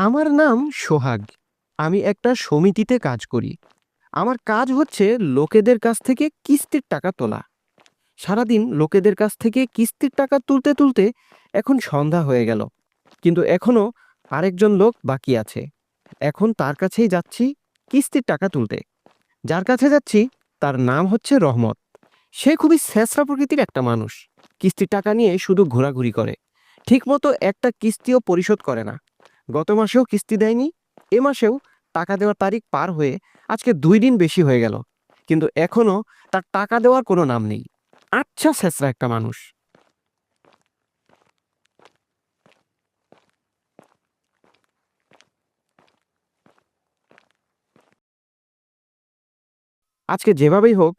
আমার নাম সোহাগ। আমি একটা সমিতিতে কাজ করি। আমার কাজ হচ্ছে লোকেদের কাছ থেকে কিস্তির টাকা তোলা। সারাদিন লোকেদের কাছ থেকে কিস্তির টাকা তুলতে তুলতে এখন সন্ধ্যা হয়ে গেল। কিন্তু এখনও আরেকজন লোক বাকি আছে। এখন তার কাছেই যাচ্ছি কিস্তির টাকা তুলতে। যার কাছে যাচ্ছি তার নাম হচ্ছে রহমত। সে খুবই স্যাঁচরা প্রকৃতির একটা মানুষ। কিস্তির টাকা নিয়ে শুধু ঘোরাঘুরি করে। ঠিকমতো একটা কিস্তিও পরিশোধ করে না। গত মাসেও কিস্তি দেয়নি, এ মাসেও টাকা দেওয়ার তারিখ পার হয়ে আজকে দুই দিন বেশি হয়ে গেল। কিন্তু এখনও তার টাকা দেওয়ার কোনো নাম নেই। আচ্ছা শেষরা একটা মানুষ। আজকে যেভাবেই হোক,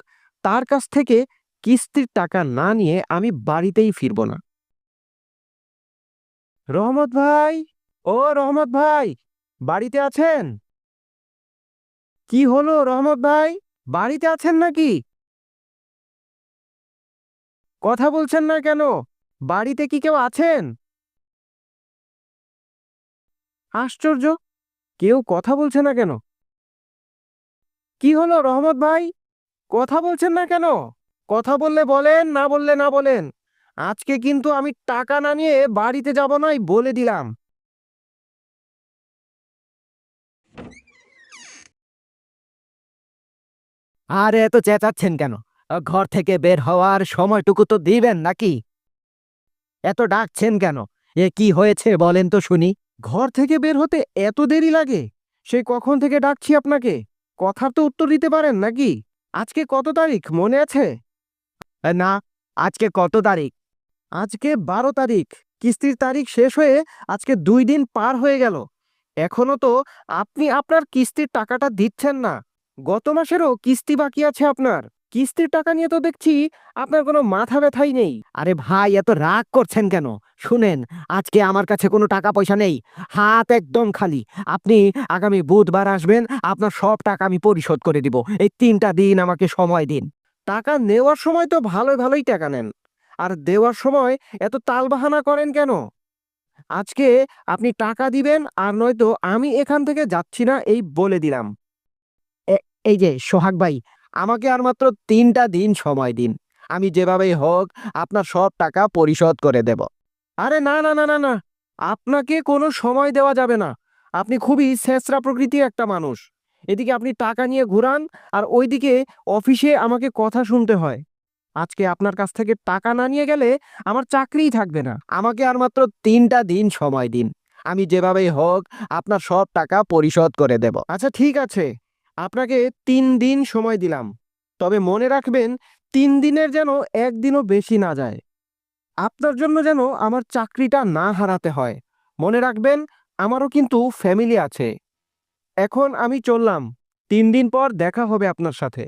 তার কাছ থেকে কিস্তির টাকা না নিয়ে আমি বাড়িতেই ফিরব না। রহমত ভাই! ও রহমত ভাই, বাড়িতে আছেন? কি হলো রহমত ভাই, বাড়িতে আছেন নাকি? কথা বলছেন না কেন? বাড়িতে কি কেউ আছেন? আশ্চর্য, কেউ কথা বলছে না কেন? কি হলো রহমত ভাই, কথা বলছেন না কেন? কথা বললে বলেন, না বললে না বলেন। আজকে কিন্তু আমি টাকা না নিয়ে বাড়িতে যাব নাই বলে দিলাম। আরে এত চেঁচাচ্ছেন কেন? ঘর থেকে বের হওয়ার সময়টুকু তো দিবেন নাকি? এত ডাকছেন কেন? এ কি হয়েছে বলেন তো শুনি। ঘর থেকে বের হতে এত দেরি লাগে? সে কখন থেকে ডাকছি আপনাকে? কথার তো উত্তর দিতে পারেন নাকি? আজকে কত তারিখ, মনে আছে? না, আজকে কত তারিখ? আজকে বারো তারিখ। কিস্তির তারিখ শেষ হয়ে আজকে দুই দিন পার হয়ে গেল। এখনও তো আপনি আপনার কিস্তির টাকাটা দিচ্ছেন না। গত মাসেরও কিস্তি বাকি আছে আপনার। কিস্তির টাকা নিয়ে তো দেখছি আপনার কোনো মাথা ব্যথাই নেই। আরে ভাই, এত রাগ করছেন কেন? শুনেন, আজকে আমার কাছে কোনো টাকা পয়সা নেই। হাত একদম খালি। আপনি আগামী বুধবার আসবেন, আপনার সব টাকা আমি পরিশোধ করে দিব। এই তিনটা দিন আমাকে সময় দিন। টাকা নেওয়ার সময় তো ভালোই ভালোই টাকা নেন। আর দেওয়ার সময় এত তালবাহানা করেন কেন? আজকে আপনি টাকা দিবেন, আর নয়তো আমি এখান থেকে যাচ্ছি না, এই বলে দিলাম। এই যে সোহাগ ভাই, আমাকে আর মাত্র তিনটা দিন সময় দিন। আমি যেভাবেই হোক আপনার সব টাকা পরিশোধ করে দেব। আরে না না না না না, আপনাকে কোনো সময় দেওয়া যাবে না। আপনি খুবই ছেঁচড়া প্রকৃতির একটা মানুষ। এদিকে আপনি টাকা নিয়ে ঘুরান আর ওইদিকে অফিসে আমাকে কথা শুনতে হয়। আজকে আপনার কাছ থেকে টাকা না নিয়ে গেলে আমার চাকরিই থাকবে না। আমাকে আর মাত্র তিনটা দিন সময় দিন। আমি যেভাবেই হোক আপনার সব টাকা পরিশোধ করে দেব। আচ্ছা ঠিক আছে। আপনাকে তিন দিন সময় দিলাম। তবে মনে রাখবেন, তিন দিনের যেন একদিনও বেশি না যায়। আপনার জন্য যেন আমার চাকরিটা না হারাতে হয়। মনে রাখবেন, আমারও কিন্তু ফ্যামিলি আছে। এখন আমি চললাম। তিন দিন পর দেখা হবে আপনার সাথে।